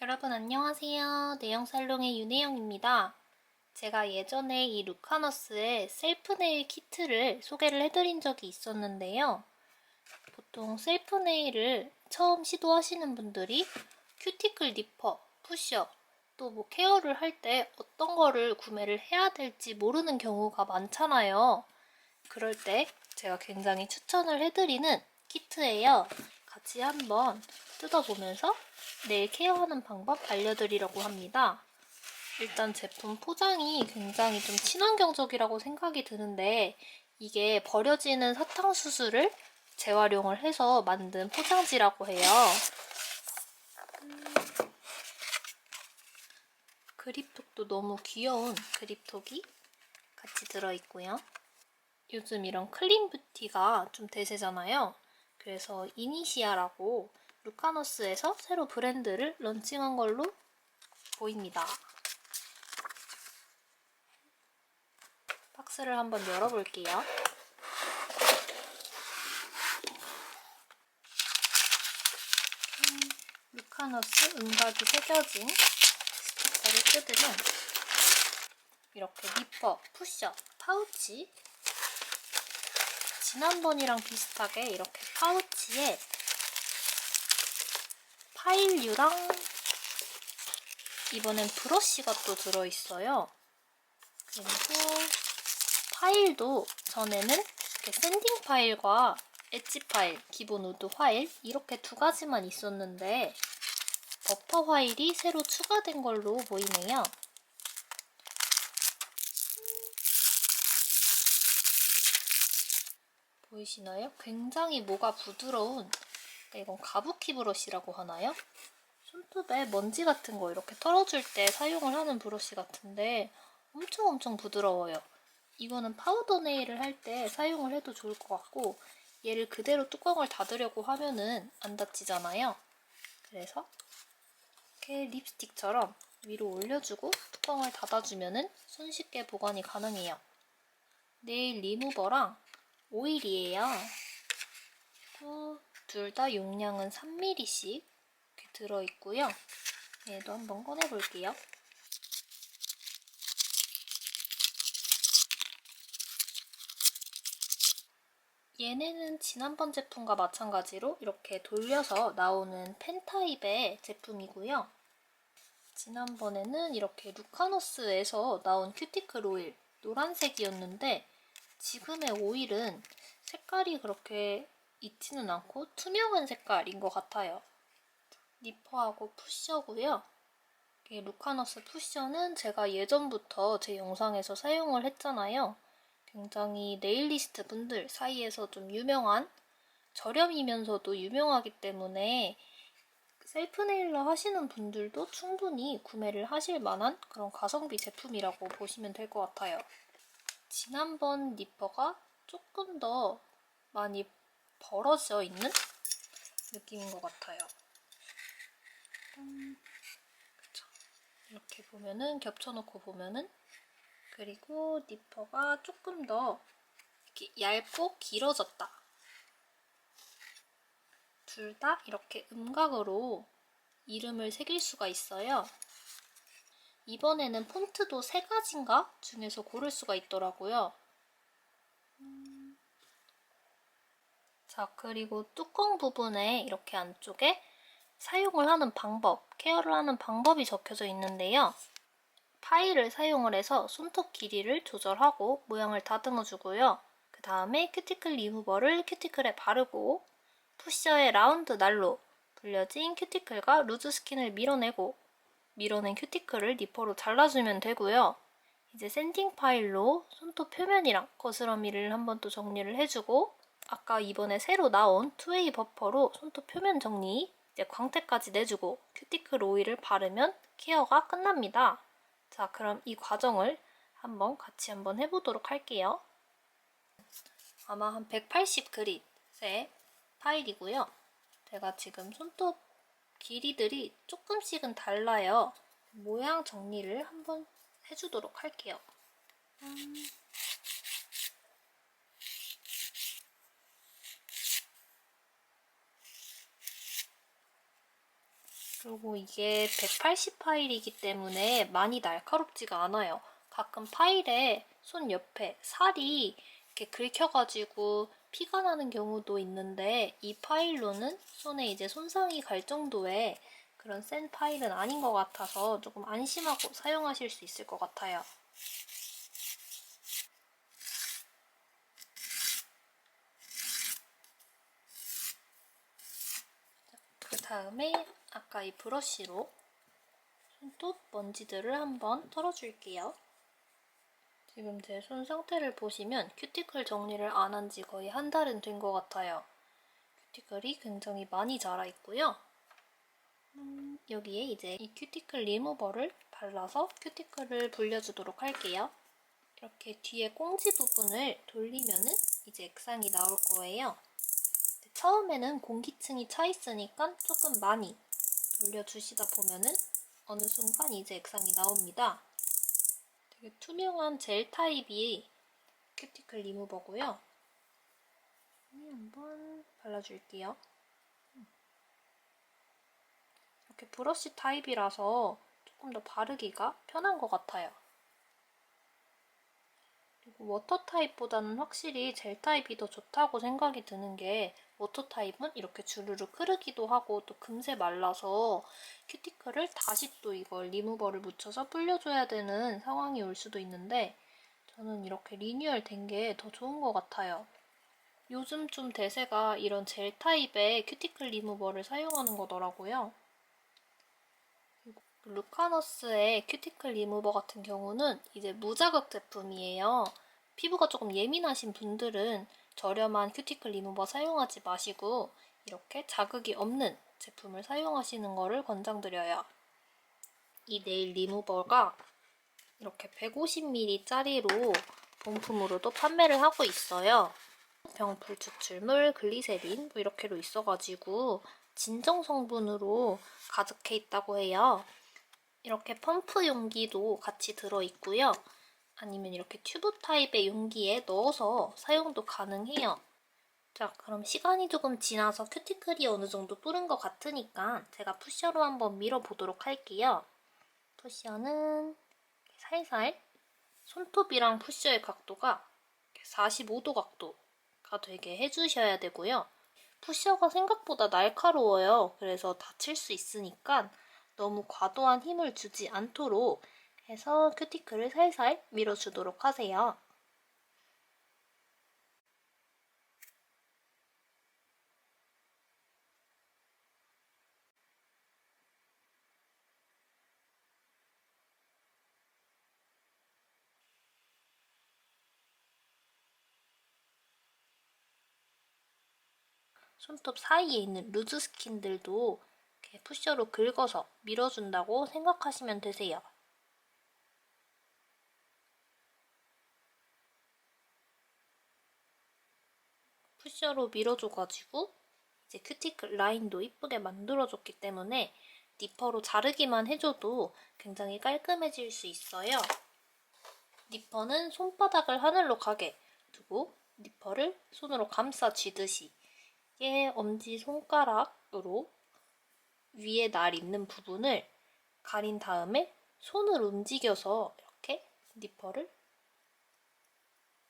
여러분 안녕하세요. 내영살롱의 윤혜영입니다. 제가 예전에 이 루카너스의 셀프 네일 키트를 소개를 해드린 적이 있었는데요. 보통 셀프 네일을 처음 시도하시는 분들이 큐티클 니퍼, 푸셔, 또 뭐 케어를 할 때 어떤 거를 구매를 해야 될지 모르는 경우가 많잖아요. 그럴 때 제가 굉장히 추천을 해드리는 키트예요. 같이 한번 뜯어보면서 네일 케어하는 방법 알려드리려고 합니다. 일단 제품 포장이 굉장히 좀 친환경적이라고 생각이 드는데 이게 버려지는 사탕수수를 재활용을 해서 만든 포장지라고 해요. 음, 그립톡도 너무 귀여운 그립톡이 같이 들어있고요. 요즘 이런 클린 뷰티가 좀 대세잖아요. 그래서 이니시아라고 루카노스에서 새로 브랜드를 런칭한 걸로 보입니다. 박스를 한번 열어볼게요. 음, 루카노스 음각이 새겨진 스티커를 뜯으면 이렇게 니퍼, 푸셔, 파우치 지난번이랑 비슷하게 이렇게 파우치에 파일류랑 이번엔 브러쉬가 또 들어있어요. 그리고 파일도 전에는 이렇게 샌딩 파일과 엣지 파일, 기본 우드 파일 이렇게 두 가지만 있었는데 버퍼 파일이 새로 추가된 걸로 보이네요. 보이시나요? 굉장히 모가 부드러운 그러니까 이건 가부키 브러쉬라고 하나요? 손톱에 먼지 같은 거 이렇게 털어줄 때 사용을 하는 브러쉬 같은데 엄청 엄청 부드러워요. 이거는 파우더 네일을 할 때 사용을 해도 좋을 것 같고 얘를 그대로 뚜껑을 닫으려고 하면은 안 닫히잖아요. 그래서 이렇게 립스틱처럼 위로 올려주고 뚜껑을 닫아주면은 손쉽게 보관이 가능해요. 네일 리무버랑 오일이에요. 둘 다 용량은 3mm씩 이렇게 들어있고요. 얘도 한번 꺼내볼게요. 얘네는 지난번 제품과 마찬가지로 이렇게 돌려서 나오는 펜 타입의 제품이고요. 지난번에는 이렇게 루카노스에서 나온 큐티클 오일 노란색이었는데 지금의 오일은 색깔이 그렇게 있지는 않고 투명한 색깔인 것 같아요. 니퍼하고 푸셔고요. 루카너스 푸셔는 제가 예전부터 제 영상에서 사용을 했잖아요. 굉장히 네일리스트 분들 사이에서 좀 유명한 저렴이면서도 유명하기 때문에 셀프 네일러 하시는 분들도 충분히 구매를 하실 만한 그런 가성비 제품이라고 보시면 될 것 같아요. 지난번 니퍼가 조금 더 많이 벌어져 있는 느낌인 것 같아요. 음. 이렇게 보면은 겹쳐놓고 보면은 그리고 니퍼가 조금 더 이렇게 얇고 길어졌다. 둘 다 이렇게 음각으로 이름을 새길 수가 있어요. 이번에는 폰트도 세 가지인가 중에서 고를 수가 있더라고요. 음. 자, 그리고 뚜껑 부분에 이렇게 안쪽에 사용을 하는 방법, 케어를 하는 방법이 적혀져 있는데요. 파일을 사용을 해서 손톱 길이를 조절하고 모양을 다듬어 주고요. 그 다음에 큐티클 리무버를 큐티클에 바르고 푸셔의 라운드 날로 불려진 큐티클과 루즈 스킨을 밀어내고 밀어낸 큐티클을 니퍼로 잘라주면 되고요. 이제 샌딩 파일로 손톱 표면이랑 거스러미를 한번 또 정리를 해주고 아까 이번에 새로 나온 투웨이 버퍼로 손톱 표면 정리 이제 광택까지 내주고 큐티클 오일을 바르면 케어가 끝납니다. 자, 그럼 이 과정을 한번 같이 한번 해보도록 할게요. 아마 한 180 그릿의 파일이고요. 제가 지금 손톱 길이들이 조금씩은 달라요. 모양 정리를 한번 해주도록 할게요. 음. 그리고 이게 180 파일이기 때문에 많이 날카롭지가 않아요. 가끔 파일에 손 옆에 살이 이렇게 긁혀가지고 피가 나는 경우도 있는데 이 파일로는 손에 이제 손상이 갈 정도의 그런 센 파일은 아닌 것 같아서 조금 안심하고 사용하실 수 있을 것 같아요. 그 다음에 아까 이 브러쉬로 손톱 먼지들을 한번 털어줄게요. 지금 제 손 상태를 보시면 큐티클 정리를 안 한 지 거의 한 달은 된 것 같아요. 큐티클이 굉장히 많이 자라 있고요. 음, 여기에 이제 이 큐티클 리무버를 발라서 큐티클을 불려주도록 할게요. 이렇게 뒤에 꽁지 부분을 돌리면은 이제 액상이 나올 거예요. 처음에는 공기층이 차 있으니까 조금 많이 돌려주시다 보면은 어느 순간 이제 액상이 나옵니다. 되게 투명한 젤 타입이 큐티클 리무버고요. 한번 발라줄게요. 이렇게 브러쉬 타입이라서 조금 더 바르기가 편한 것 같아요. 워터 타입보다는 확실히 젤 타입이 더 좋다고 생각이 드는 게 워터 타입은 이렇게 주르륵 흐르기도 하고 또 금세 말라서 큐티클을 다시 또 이걸 리무버를 묻혀서 불려줘야 되는 상황이 올 수도 있는데 저는 이렇게 리뉴얼 된 게 더 좋은 것 같아요. 요즘 좀 대세가 이런 젤 타입의 큐티클 리무버를 사용하는 거더라고요. 루카너스의 큐티클 리무버 같은 경우는 이제 무자극 제품이에요. 피부가 조금 예민하신 분들은 저렴한 큐티클 리무버 사용하지 마시고 이렇게 자극이 없는 제품을 사용하시는 것을 권장드려요. 이 네일 리무버가 이렇게 150ml짜리로 본품으로도 판매를 하고 있어요. 병풀 추출물, 글리세린 뭐 이렇게로 있어가지고 진정 성분으로 가득해 있다고 해요. 이렇게 펌프 용기도 같이 들어있고요. 아니면 이렇게 튜브 타입의 용기에 넣어서 사용도 가능해요. 자, 그럼 시간이 조금 지나서 큐티클이 어느 정도 뿌른 것 같으니까 제가 푸셔로 한번 밀어보도록 할게요. 푸셔는 살살 손톱이랑 푸셔의 각도가 45도 각도가 되게 해주셔야 되고요. 푸셔가 생각보다 날카로워요. 그래서 다칠 수 있으니까 너무 과도한 힘을 주지 않도록 해서 큐티클을 살살 밀어주도록 하세요. 손톱 사이에 있는 루즈 스킨들도 이렇게 푸셔로 긁어서 밀어준다고 생각하시면 되세요. 푸셔로 밀어줘가지고 이제 큐티클 라인도 이쁘게 만들어줬기 때문에 니퍼로 자르기만 해줘도 굉장히 깔끔해질 수 있어요. 니퍼는 손바닥을 하늘로 가게 두고 니퍼를 손으로 감싸 쥐듯이 얘 엄지손가락으로 위에 날 있는 부분을 가린 다음에 손을 움직여서 이렇게 니퍼를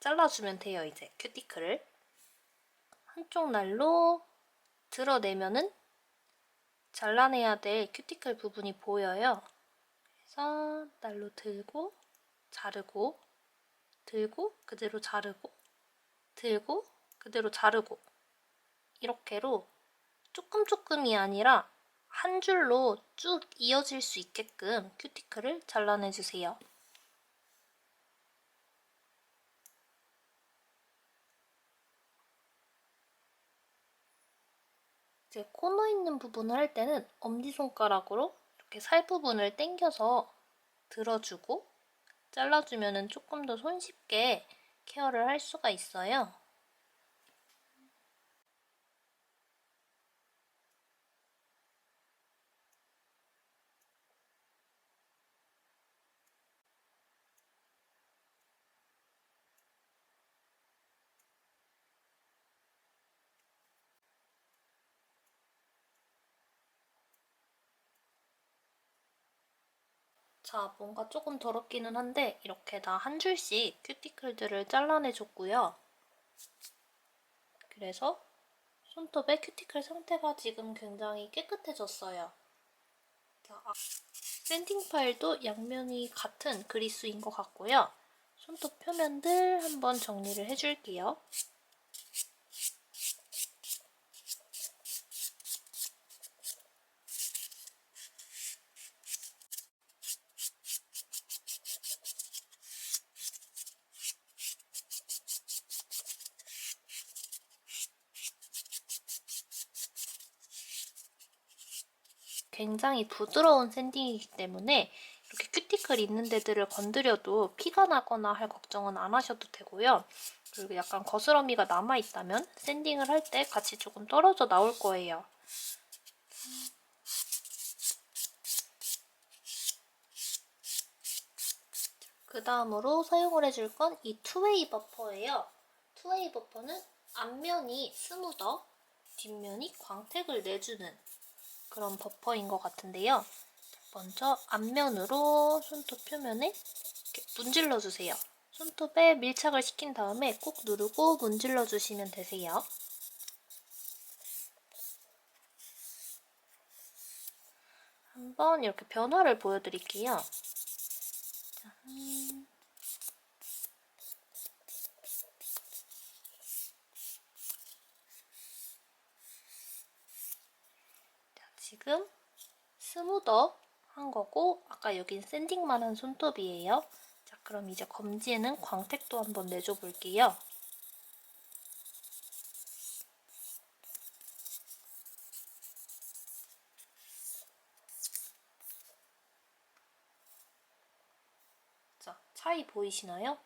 잘라주면 돼요, 이제 큐티클을. 한쪽 날로 드러내면은 잘라내야 될 큐티클 부분이 보여요. 그래서 날로 들고 자르고 들고 그대로 자르고 들고 그대로 자르고 이렇게로 조금 조금이 아니라 한 줄로 쭉 이어질 수 있게끔 큐티클을 잘라내주세요. 이제 코너 있는 부분을 할 때는 엄지손가락으로 이렇게 살 부분을 당겨서 들어주고 잘라주면 조금 더 손쉽게 케어를 할 수가 있어요. 자, 뭔가 조금 더럽기는 한데 이렇게 다 한 줄씩 큐티클들을 잘라내줬고요. 그래서 손톱의 큐티클 상태가 지금 굉장히 깨끗해졌어요. 자, 아, 샌딩 파일도 양면이 같은 그리스인 것 같고요. 손톱 표면들 한번 정리를 해줄게요. 굉장히 부드러운 샌딩이기 때문에 이렇게 큐티클 있는 데들을 건드려도 피가 나거나 할 걱정은 안 하셔도 되고요. 그리고 약간 거스러미가 남아있다면 샌딩을 할 때 같이 조금 떨어져 나올 거예요. 그 다음으로 사용을 해줄 건 이 투웨이 버퍼예요. 투웨이 버퍼는 앞면이 스무더, 뒷면이 광택을 내주는 그런 버퍼인 것 같은데요. 먼저 앞면으로 손톱 표면에 문질러 주세요. 손톱에 밀착을 시킨 다음에 꾹 누르고 문질러 주시면 되세요. 한번 이렇게 변화를 보여드릴게요. 짠. 자, 지금 스무더 한 거고 아까 여긴 샌딩만 한 손톱이에요. 자, 그럼 이제 검지에는 광택도 한번 내줘 볼게요. 자, 차이 보이시나요?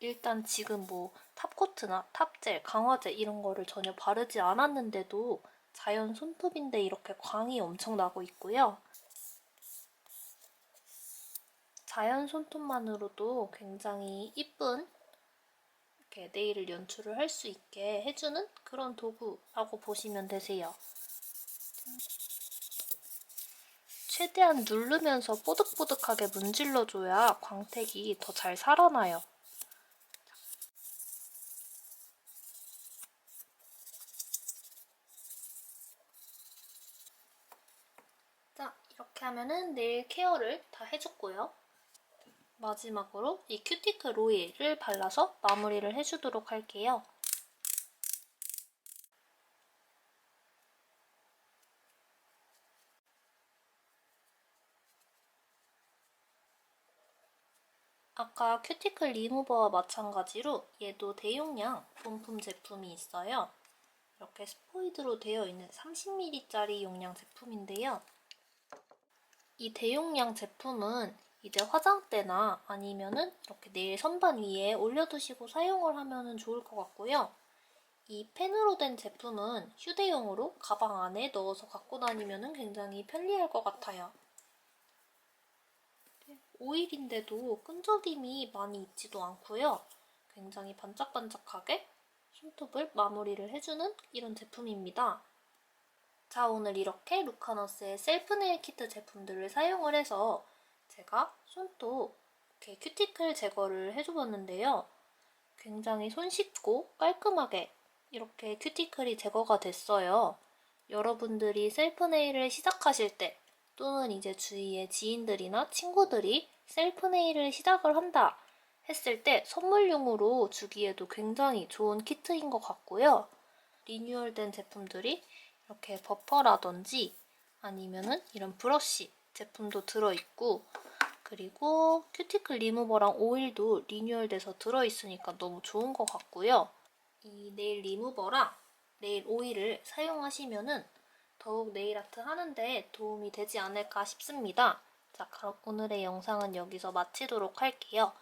일단 지금 뭐 탑코트나 탑젤, 강화제 이런 거를 전혀 바르지 않았는데도 자연 손톱인데 이렇게 광이 엄청 나고 있고요. 자연 손톱만으로도 굉장히 이쁜 이렇게 네일을 연출을 할 수 있게 해주는 그런 도구라고 보시면 되세요. 최대한 누르면서 뽀득뽀득하게 문질러줘야 광택이 더 잘 살아나요. 자, 이렇게 하면은 네일 케어를 다 해줬고요. 마지막으로 이 큐티클 오일을 발라서 마무리를 해주도록 할게요. 아까 큐티클 리무버와 마찬가지로 얘도 대용량 본품 제품이 있어요. 이렇게 스포이드로 되어 있는 30ml짜리 용량 제품인데요. 이 대용량 제품은 이제 화장대나 아니면은 이렇게 네일 선반 위에 올려두시고 사용을 하면 좋을 것 같고요. 이 펜으로 된 제품은 휴대용으로 가방 안에 넣어서 갖고 다니면 굉장히 편리할 것 같아요. 오일인데도 끈적임이 많이 있지도 않고요. 굉장히 반짝반짝하게 손톱을 마무리를 해주는 이런 제품입니다. 자, 오늘 이렇게 루카너스의 셀프 네일 키트 제품들을 사용을 해서 제가 손톱 이렇게 큐티클 제거를 해줘봤는데요. 굉장히 손쉽고 깔끔하게 이렇게 큐티클이 제거가 됐어요. 여러분들이 셀프 네일을 시작하실 때 또는 이제 주위의 지인들이나 친구들이 셀프 네일을 시작을 한다 했을 때 선물용으로 주기에도 굉장히 좋은 키트인 것 같고요. 리뉴얼된 제품들이 이렇게 버퍼라든지 아니면은 이런 브러쉬 제품도 들어있고 그리고 큐티클 리무버랑 오일도 리뉴얼돼서 들어있으니까 너무 좋은 것 같고요. 이 네일 리무버랑 네일 오일을 사용하시면은 더욱 네일 아트 하는데 도움이 되지 않을까 싶습니다. 자, 그럼 오늘의 영상은 여기서 마치도록 할게요.